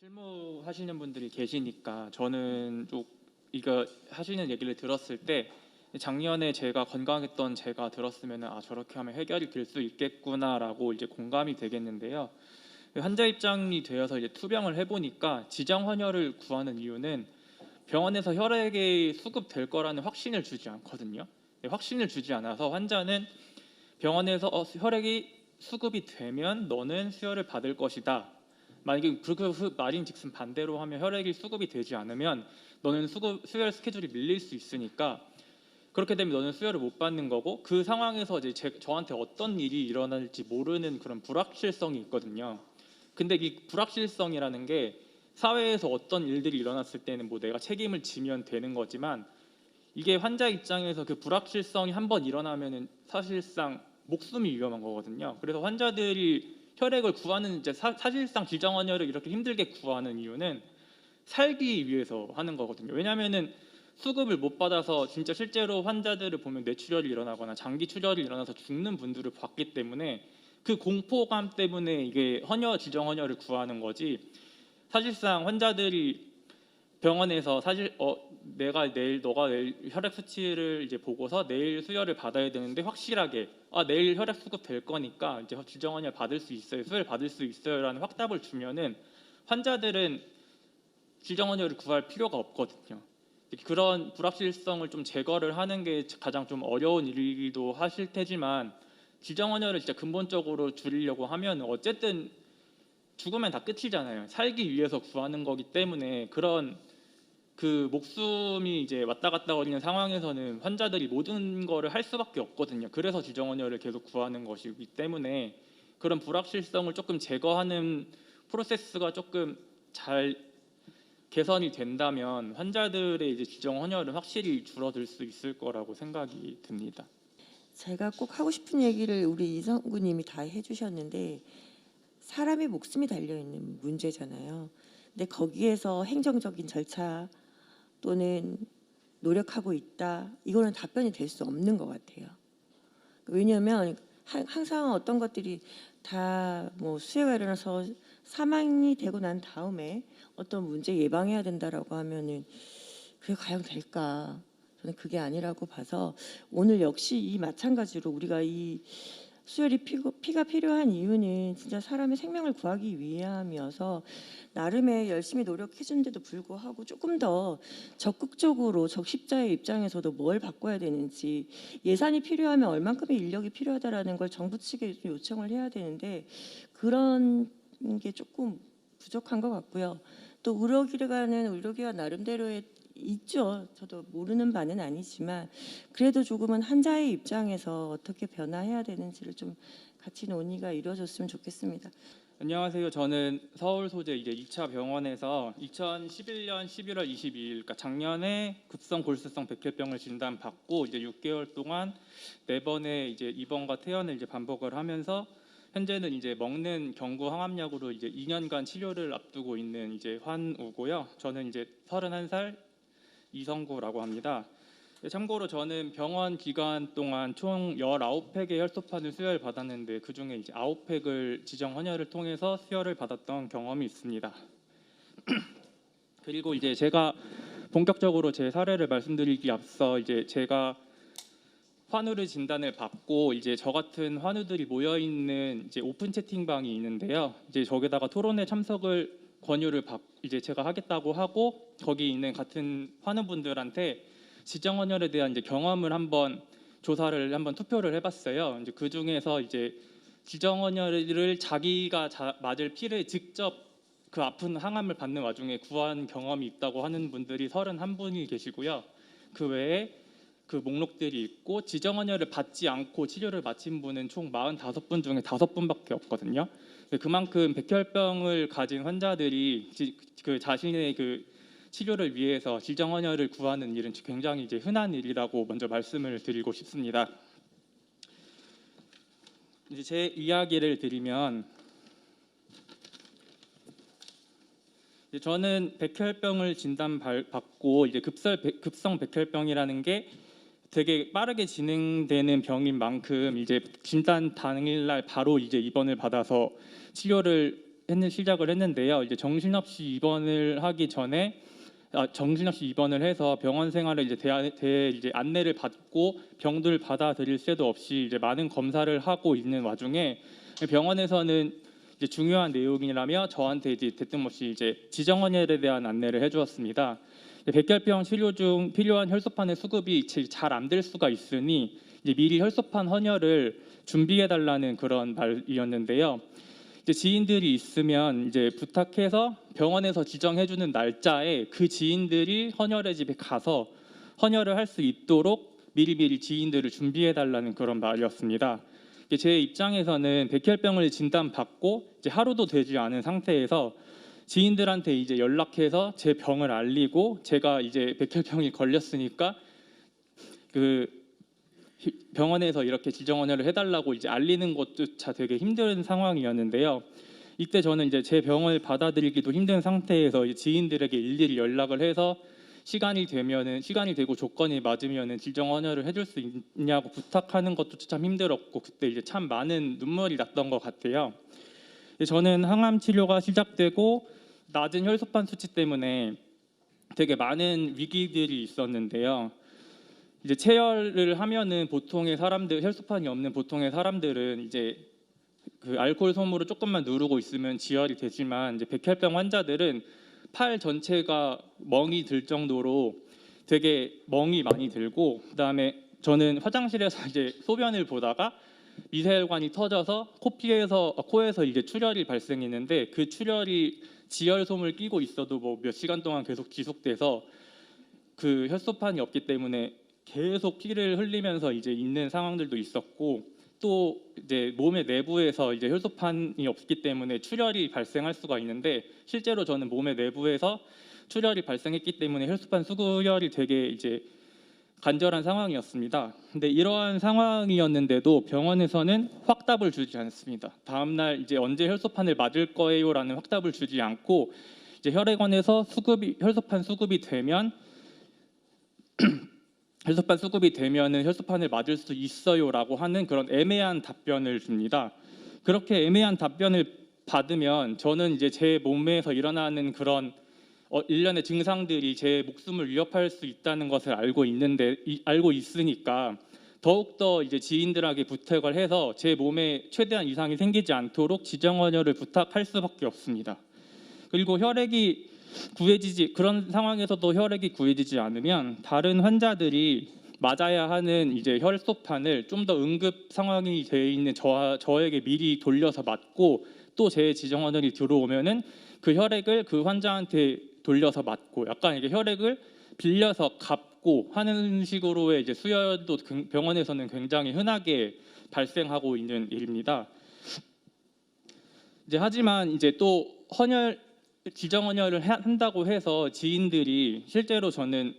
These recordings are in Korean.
실무 하시는 분들이 계시니까 저는 좀 이거 하시는 얘기를 들었을 때 작년에 제가 건강했던 제가 들었으면 아 저렇게 하면 해결이 될 수 있겠구나라고 이제 공감이 되겠는데요. 환자 입장이 되어서 이제 투병을 해보니까 지정 헌혈을 구하는 이유는 병원에서 혈액이 수급될 거라는 확신을 주지 않거든요. 네, 확신을 주지 않아서 환자는 병원에서 어, 혈액이 수급이 되면 너는 수혈을 받을 것이다. 만약에 그렇게 후- 말인즉슨 반대로 하면 혈액이 수급이 되지 않으면 너는 수급, 수혈 스케줄이 밀릴 수 있으니까 그렇게 되면 너는 수혈을 못 받는 거고 그 상황에서 이제 제, 저한테 어떤 일이 일어날지 모르는 그런 불확실성이 있거든요. 근데 이 불확실성이라는 게 사회에서 어떤 일들이 일어났을 때는 뭐 내가 책임을 지면 되는 거지만 이게 환자 입장에서 그 불확실성이 한번 일어나면은 사실상 목숨이 위험한 거거든요. 그래서 환자들이 혈액을 구하는 이제 사, 사실상 질정언혈을 이렇게 힘들게 구하는 이유는 살기 위해서 하는 거거든요. 왜냐하면은 수급을 못 받아서 진짜 실제로 환자들을 보면 뇌출혈이 일어나거나 장기 출혈이 일어나서 죽는 분들을 봤기 때문에 그 공포감 때문에 이게 헌혈 지정 헌혈을 구하는 거지 사실상 환자들이 병원에서 사실 어 내가 내일 너가 내일 혈액 수치를 이제 보고서 내일 수혈을 받아야 되는데 확실하게 아 내일 혈액 수급 될 거니까 이제 헌혈 받을 수 있어요 수혈 받을 수 있어요라는 확답을 주면은 환자들은 지정 헌혈을 구할 필요가 없거든요. 그런 불확실성을 좀 제거를 하는 게 가장 좀 어려운 일이기도 하실 테지만 지정 헌혈을 진짜 근본적으로 줄이려고 하면 어쨌든 죽으면 다 끝이잖아요. 살기 위해서 구하는 거기 때문에 그런 그 목숨이 이제 왔다 갔다 거리는 상황에서는 환자들이 모든 거를 할 수밖에 없거든요. 그래서 지정 헌혈을 계속 구하는 것이기 때문에 그런 불확실성을 조금 제거하는 프로세스가 조금 잘 개선이 된다면 환자들의 이제 지정 헌혈은 확실히 줄어들 수 있을 거라고 생각이 듭니다. 제가 꼭 하고 싶은 얘기를 우리 이성구님이 다 해주셨는데 사람의 목숨이 달려 있는 문제잖아요. 근데 거기에서 행정적인 절차 또는 노력하고 있다 이거는 답변이 될 수 없는 것 같아요. 왜냐하면 하- 항상 어떤 것들이 다 뭐 수해가 일어나서 사망이 되고 난 다음에 어떤 문제 예방해야 된다라고 하면은 그게 과연 될까? 저는 그게 아니라고 봐서 오늘 역시 이 마찬가지로 우리가 이 수혈이 피가 필요한 이유는 진짜 사람의 생명을 구하기 위함이어서 나름의 열심히 노력해준데도 불구하고 조금 더 적극적으로 적십자의 입장에서도 뭘 바꿔야 되는지 예산이 필요하면 얼만큼의 인력이 필요하다라는 걸 정부 측에 좀 요청을 해야 되는데 그런 게 조금 부족한 것 같고요. 또 의료기관은 의료기관 나름대로의 있죠. 저도 모르는 바는 아니지만 그래도 조금은 환자의 입장에서 어떻게 변화해야 되는지를 좀 같이 논의가 이루어졌으면 좋겠습니다. 안녕하세요. 저는 서울 소재 이제 2차 병원에서 2011년 11월 22일, 그러니까 작년에 급성 골수성 백혈병을 진단 받고 이제 6개월 동안 네 번의 이제 입원과 퇴원을 이제 반복을 하면서 현재는 이제 먹는 경구 항암약으로 이제 2년간 치료를 앞두고 있는 이제 환우고요. 저는 이제 31살 이성구라고 합니다. 네, 참고로 저는 병원 기간 동안 총 19팩의 혈소판을 수혈 받았는데 그 중에 이제 9팩을 지정 헌혈을 통해서 수혈을 받았던 경험이 있습니다. 그리고 이제 제가 본격적으로 제 사례를 말씀드리기 앞서 이제 제가 환우를 진단을 받고 이제 저 같은 환우들이 모여 있는 이제 오픈 채팅방이 있는데요. 이제 저기다가 토론회 참석을 권유를 받 이제 제가 하겠다고 하고 거기 있는 같은 환우분들한테 지정 헌혈에 대한 이제 경험을 한번 조사를 한번 투표를 해봤어요. 이제 그 중에서 이제 지정 헌혈을 자기가 자, 맞을 피를 직접 그 아픈 항암을 받는 와중에 구한 경험이 있다고 하는 분들이 31분이 계시고요. 그 외에 그 목록들이 있고 지정 헌혈을 받지 않고 치료를 마친 분은 총 45분 중에 5분밖에 없거든요. 그만큼 백혈병을 가진 환자들이 지- 그 자신의 그 치료를 위해서 지정 헌혈을 구하는 일은 굉장히 이제 흔한 일이라고 먼저 말씀을 드리고 싶습니다. 이제 제 이야기를 드리면 저는 백혈병을 진단 발- 받고 이제 급설 백- 급성 백혈병이라는 게 되게 빠르게 진행되는 병인 만큼 이제 진단 당일날 바로 이제 입원을 받아서 치료를 했는 시작을 했는데요. 이제 정신없이 입원을 하기 전에 아, 정신없이 입원을 해서 병원 생활을 이제 대, 대 이제 안내를 받고 병들 받아들일 새도 없이 이제 많은 검사를 하고 있는 와중에 병원에서는 이제 중요한 내용이라며 저한테 이제 대뜸 없이 이제 지정헌혈에 대한 안내를 해주었습니다. 백혈병 치료 중 필요한 혈소판의 수급이 잘 안 될 수가 있으니 이제 미리 혈소판 헌혈을 준비해 달라는 그런 말이었는데요. 이제 지인들이 있으면 이제 부탁해서 병원에서 지정해 주는 날짜에 그 지인들이 헌혈의 집에 가서 헌혈을 할 수 있도록 미리미리 지인들을 준비해 달라는 그런 말이었습니다. 제 입장에서는 백혈병을 진단받고 이제 하루도 되지 않은 상태에서 지인들한테 이제 연락해서 제 병을 알리고 제가 이제 백혈병이 걸렸으니까 그 히- 병원에서 이렇게 지정 헌혈을 해달라고 이제 알리는 것조차 되게 힘든 상황이었는데요. 이때 저는 이제 제 병을 받아들이기도 힘든 상태에서 이 지인들에게 일일이 연락을 해서 시간이 되면은 시간이 되고 조건이 맞으면은 지정 헌혈을 해줄 수 있냐고 부탁하는 것도 참 힘들었고 그때 이제 참 많은 눈물이 났던 것 같아요. 저는 항암 치료가 시작되고 낮은 혈소판 수치 때문에 되게 많은 위기들이 있었는데요. 이제 체열을 하면은 보통의 사람들 혈소판이 없는 보통의 사람들은 이제 그 알코올 솜으로 조금만 누르고 있으면 지혈이 되지만 이제 백혈병 환자들은 팔 전체가 멍이 들 정도로 되게 멍이 많이 들고 그다음에 저는 화장실에서 이제 소변을 보다가 미세혈관이 터져서 코피에서 어, 코에서 이제 출혈이 발생했는데 그 출혈이 지혈솜을 끼고 있어도 뭐 몇 시간 동안 계속 지속돼서 그 혈소판이 없기 때문에 계속 피를 흘리면서 이제 있는 상황들도 있었고 또 이제 몸의 내부에서 이제 혈소판이 없기 때문에 출혈이 발생할 수가 있는데 실제로 저는 몸의 내부에서 출혈이 발생했기 때문에 혈소판 수구혈이 되게 이제 간절한 상황이었습니다. 근데 이러한 상황이었는데도 병원에서는 확답을 주지 않습니다. 다음 날 이제 언제 혈소판을 맞을 거예요라는 확답을 주지 않고 이제 혈액원에서 수급이 혈소판 수급이 되면 혈소판 수급이 되면은 혈소판을 맞을 수 있어요라고 하는 그런 애매한 답변을 줍니다. 그렇게 애매한 답변을 받으면 저는 이제 제 몸에서 일어나는 그런 어, 일련의 증상들이 제 목숨을 위협할 수 있다는 것을 알고 있는데 이- 알고 있으니까 더욱 더 이제 지인들에게 부탁을 해서 제 몸에 최대한 이상이 생기지 않도록 지정헌혈을 부탁할 수밖에 없습니다. 그리고 혈액이 구해지지 그런 상황에서도 혈액이 구해지지 않으면 다른 환자들이 맞아야 하는 이제 혈소판을 좀 더 응급 상황이 돼 있는 저 저에게 미리 돌려서 맞고 또 제 지정헌혈이 들어오면은 그 혈액을 그 환자한테 돌려서 맞고 약간 이게 혈액을 빌려서 갚고 하는 식으로의 이제 수혈도 그- 병원에서는 굉장히 흔하게 발생하고 있는 일입니다. 이제 하지만 이제 또 헌혈 지정 헌혈을 해- 한다고 해서 지인들이 실제로 저는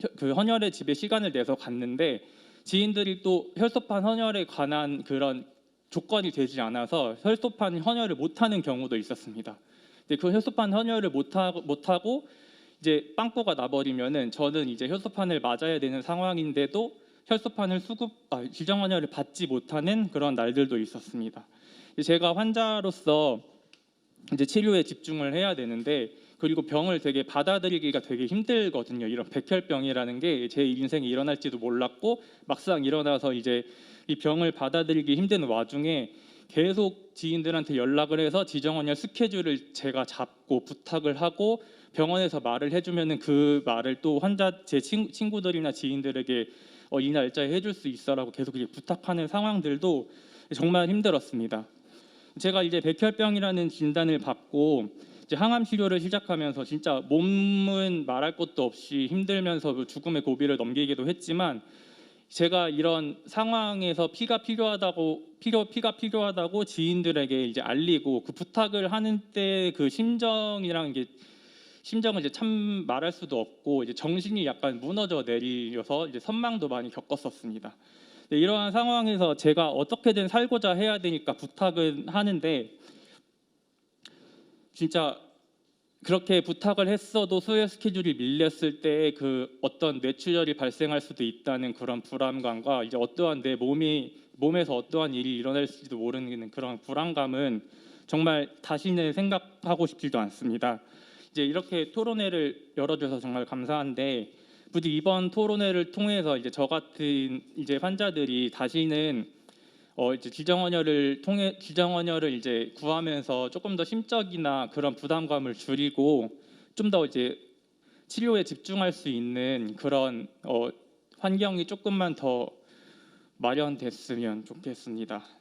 혈- 그 헌혈의 집에 시간을 내서 갔는데 지인들이 또 혈소판 헌혈에 관한 그런 조건이 되지 않아서 혈소판 헌혈을 못하는 경우도 있었습니다. 근데 그 혈소판 헌혈을 못하고 못하고 이제 빵꾸가 나버리면은 저는 이제 혈소판을 맞아야 되는 상황인데도 혈소판을 수급 아, 지정 헌혈을 받지 못하는 그런 날들도 있었습니다. 제가 환자로서 이제 치료에 집중을 해야 되는데 그리고 병을 되게 받아들이기가 되게 힘들거든요. 이런 백혈병이라는 게 제 인생에 일어날지도 몰랐고 막상 일어나서 이제 이 병을 받아들이기 힘든 와중에 계속 지인들한테 연락을 해서 지정원혈 스케줄을 제가 잡고 부탁을 하고 병원에서 말을 해주면은 그 말을 또 환자 제 친, 친구들이나 지인들에게 어, 이 날짜에 해줄 수 있어라고 계속 부탁하는 상황들도 정말 힘들었습니다. 제가 이제 백혈병이라는 진단을 받고 이제 항암 치료를 시작하면서 진짜 몸은 말할 것도 없이 힘들면서 그 죽음의 고비를 넘기기도 했지만 제가 이런 상황에서 피가 필요하다고 필요 피가 필요하다고 지인들에게 이제 알리고 그 부탁을 하는 때 그 심정이랑 이게 심정을 이제 참 말할 수도 없고 이제 정신이 약간 무너져 내리셔서 이제 선망도 많이 겪었었습니다. 네, 이러한 상황에서 제가 어떻게든 살고자 해야 되니까 부탁은 하는데 진짜 그렇게 부탁을 했어도 수혈 스케줄이 밀렸을 때 그 어떤 뇌출혈이 발생할 수도 있다는 그런 불안감과 이제 어떠한 내 몸이 몸에서 어떠한 일이 일어날지도 모르는 그런 불안감은 정말 다시는 생각하고 싶지도 않습니다. 이제 이렇게 토론회를 열어줘서 정말 감사한데 부디 이번 토론회를 통해서 이제 저 같은 이제 환자들이 다시는 어 이제 지정언여를 통해 지정언여를 이제 구하면서 조금 더 심적이나 그런 부담감을 줄이고 좀 더 이제 치료에 집중할 수 있는 그런 어 환경이 조금만 더 마련됐으면 좋겠습니다.